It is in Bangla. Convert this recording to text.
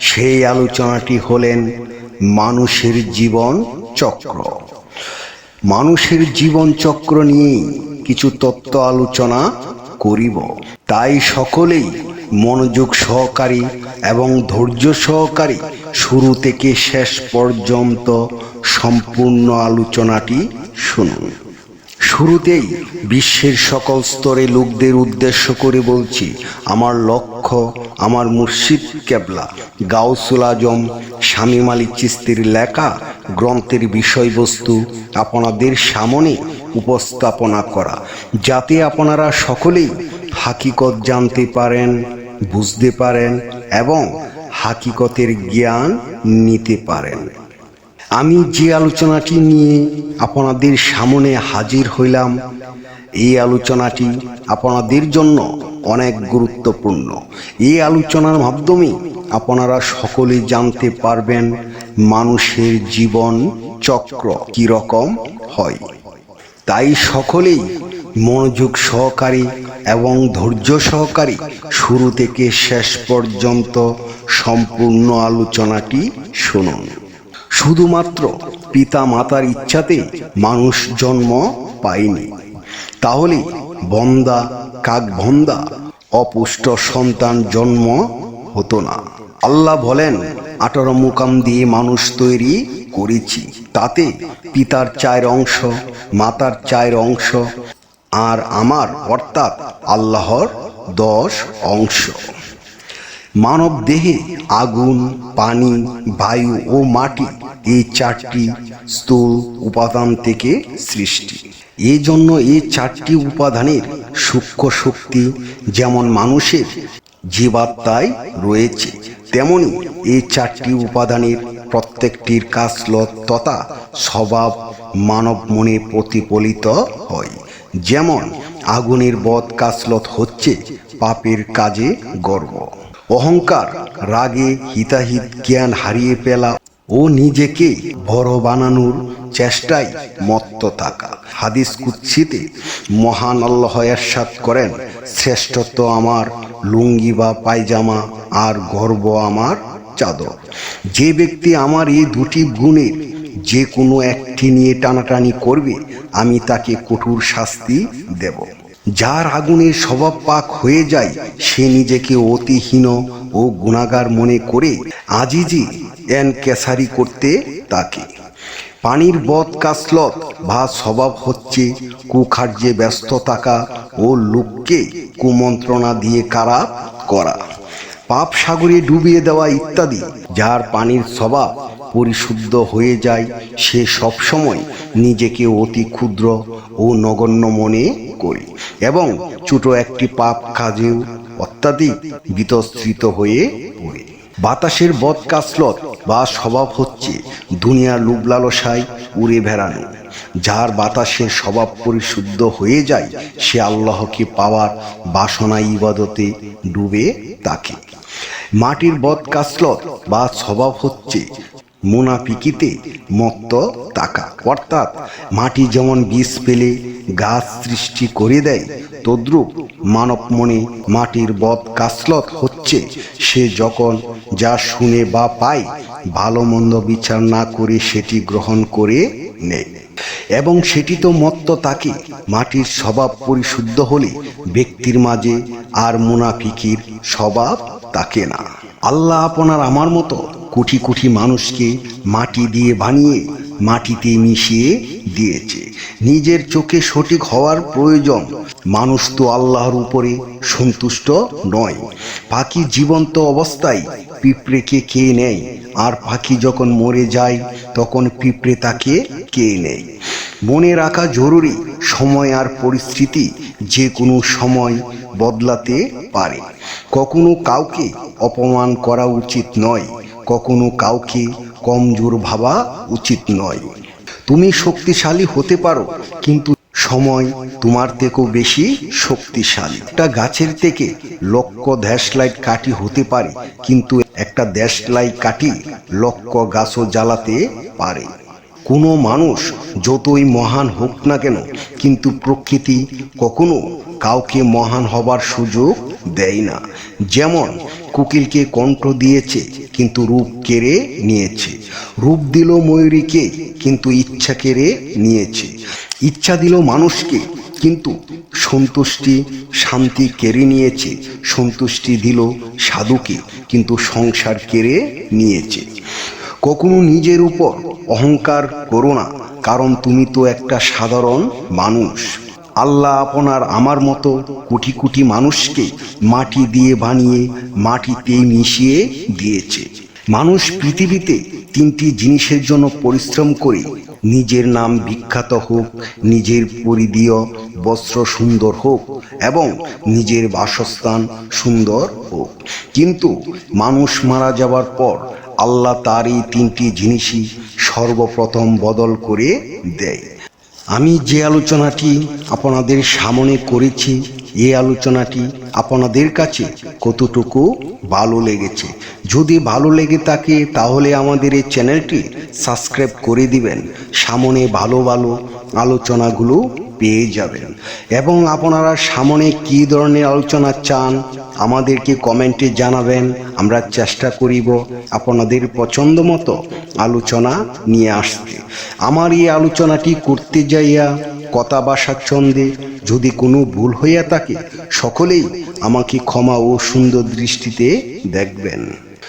সেই আলোচনাটি হলেন মানুষের জীবন চক্র। মানুষের জীবন চক্র নিয়ে কিছু তত্ত্ব আলোচনা করিব। তাই সকলেই মনোযোগ সহকারী এবং ধৈর্য সহকারী শুরু থেকে শেষ পর্যন্ত সম্পূর্ণ আলোচনাটি শুনুন। শুরুতেই বিশ্বের সকল স্তরে লোকদের উদ্দেশ্য করে বলছি, আমার লক্ষ্য আমার মুর্শিদ কেবলা গাউসুল আজম স্বামী আলী চিস্তির লেখা গ্রন্থের বিষয়বস্তু আপনাদের সামনে উপস্থাপনা করা, যাতে আপনারা সকলেই হাকিকত জানতে পারেন, বুঝতে পারেন এবং হাকিকতের জ্ঞান নিতে পারেন। আমি যে আলোচনাটি নিয়ে আপনাদের সামনে হাজির হইলাম, এই আলোচনাটি আপনাদের জন্য অনেক গুরুত্বপূর্ণ। এই আলোচনার মাধ্যমে আপনারা সকলে জানতে পারবেন মানুষের জীবন চক্র কীরকম হয়। তাই সকলেই মনোযোগ সহকারী এবং ধৈর্য সহকারী শুরু থেকে শেষ পর্যন্ত সম্পূর্ণ আলোচনাটি শুনুন। শুধুমাত্র পিতা মাতার ইচ্ছাতে মানুষ জন্ম পায়নি। তাহলে বন্দা কাকভন্দা অপুষ্ট সন্তান জন্ম হতো না। আল্লাহ বলেন, আঠারো মুকাম দিয়ে মানুষ তৈরি করেছি। তাতে পিতার চায়ের অংশ, মাতার চায়ের অংশ, আর আমার অর্থাৎ আল্লাহর দশ অংশ। মানব দেহে আগুন, পানি, বায়ু ও মাটি এই চারটি স্থূল উপাদান থেকে সৃষ্টি। এই জন্য এই চারটি উপাদানের সূক্ষ্ম শক্তি যেমন মানুষের জীবাত্মায় রয়েছে, তেমনি এই চারটি উপাদানের প্রত্যেকটির কাজলত তথা স্বভাব মানব মনে প্রতিফলিত হয়। যেমন আগুনের বধ কাসলত হচ্ছে পাপের কাজে গর্ব। অহংকার, রাগে হিতাহিত জ্ঞান হারিয়ে ফেলা ও নিজেকে বড় বানানোর চেষ্টায় মত্ত থাকা। হাদিস কুচ্ছিতে মহান আল্লাহ এরশাদ করেন, শ্রেষ্ঠত্ব আমার লুঙ্গি বা পায়জামা আর গর্ব আমার চাদর। যে ব্যক্তি আমার এই দুটি গুণের যে কোনো একটি নিয়ে টানাটানি করবে, আমি তাকে কঠোর শাস্তি দেব। যার আগুনের স্বভাব পাক হয়ে যায়, সে নিজেকে অতিহীন ও গুণাগার মনে করে আজিজি এন কেসারি করতে তাকে। পানির বদ কাসলত বা স্বভাব হচ্ছে কুখার্যে ব্যস্ত থাকা ও লোককে কুমন্ত্রণা দিয়ে কারা করা, পাপ সাগরে ডুবিয়ে দেওয়া ইত্যাদি, যার পানির স্বভাব পরিশুদ্ধ হয়ে যায়, সে সবসময় নিজেকে অতি ক্ষুদ্র ও নগণ্য মনে করে এবং ছোট একটি পাপ কাজেও অত্যাধিক বিতস্ত্রিত হয়ে পড়ে। বাতাসের বদকাসলত বা স্বভাব হচ্ছে দুনিয়ার লুবলালসায় উড়ে বেড়ানো। যার বাতাসের স্বভাব পরিশুদ্ধ হয়ে যায়, সে আল্লাহকে পাওয়ার বাসনা ইবাদতে ডুবে তাকে মাটির বদ কাসলত বা স্বভাব হচ্ছে মুনাফিকিতে মত্ত তাকা অর্থাৎ মাটি যেমন বীজ পেলে গাছ সৃষ্টি করে দেয়, তদ্রূপ মানব মনে মাটির বদ কাসলত হচ্ছে সে যখন যা শুনে বা পায়, ভালো মন্দ বিচার না করে সেটি গ্রহণ করে নেয়। এবং সেটি তো মত্ত তাকে, মাটির স্বভাব পরিশুদ্ধ হলে ব্যক্তির মাঝে আর মুনাফিকির স্বভাব তাকে না। আল্লাহ আপনার আমার মতো কোটি কোটি মানুষকে মাটি দিয়ে বানিয়ে মাটিতে মিশিয়ে দিয়েছে। নিজের চোখে সঠিক হওয়ার প্রয়োজন। মানুষ তো আল্লাহর উপরে সন্তুষ্ট নয়। পাখি জীবন্ত অবস্থায় পিঁপড়েকে খেয়ে নেয়। আর পাখি যখন মরে যায়, তখন পিঁপড়ে তাকে খেয়ে নেয়। মনে রাখা জরুরি, সময় আর পরিস্থিতি যে কোনো সময় বদলাতে পারে। কখনো কাউকে অপমান করা উচিত নয়, কখনো কাউকে কমজোর ভাবা উচিত নয়। তুমি শক্তিশালী হতে পারো, কিন্তু সময় তোমার থেকেও বেশি শক্তিশালী। একটা গাছের থেকে লক্ষ দেশলাইট কাটি হতে পারে, কিন্তু একটা দেশলাই কাটি লক্ষ গাছও জ্বালাতে পারে। কোনো মানুষ যতই মহান হোক না কেন, কিন্তু প্রকৃতি কখনো কাউকে মহান হবার সুযোগ দেয় না। যেমন, কুকিলকে কণ্ঠ দিয়েছে, কিন্তু রূপ কেড়ে নিয়েছে। রূপ দিল ময়ূরীকে, কিন্তু ইচ্ছা কেড়ে নিয়েছে। ইচ্ছা দিল মানুষকে, কিন্তু সন্তুষ্টি, শান্তি কেড়ে নিয়েছে। সন্তুষ্টি দিল সাধুকে, কিন্তু সংসার কেড়ে নিয়েছে। কখনো নিজের উপর অহংকার করো না, কারণ তুমি তো একটা সাধারণ মানুষ। আল্লাহ আপনার আমার মতো কোটি কোটি মানুষকে মাটি দিয়ে বানিয়ে মাটিতে মিশিয়ে দিয়েছে। মানুষ পৃথিবীতে তিনটি জিনিসের জন্য পরিশ্রম করে নিজের নাম বিখ্যাত হোক, নিজের পরিধীয় বস্ত্র সুন্দর হোক এবং নিজের বাসস্থান সুন্দর হোক। কিন্তু মানুষ মারা যাওয়ার পর আল্লাহ তার এই তিনটি জিনিসই সর্বপ্রথম বদল করে দেয়। আমি যে আলোচনাটি আপনাদের সামনে করেছি, এ আলোচনাটি আপনাদের কাছে কতটুকু ভালো লেগেছে? যদি ভালো লেগে থাকে, তাহলে আমাদের এই চ্যানেলটি সাবস্ক্রাইব করে দিবেন। সামনে ভালো ভালো আলোচনাগুলো পেয়ে যাবেন। এবং আপনারা সামনে কী ধরনের আলোচনা চান, আমাদেরকে কমেন্টে জানাবেন। আমরা চেষ্টা করিব আপনাদের পছন্দ মতো আলোচনা নিয়ে আসতে। আমার এই আলোচনাটি করতে যাইয়া কথা বাসার ছন্দে যদি কোনো ভুল হইয়া থাকে, সকলেই আমাকে ক্ষমা ও সুন্দর দৃষ্টিতে দেখবেন।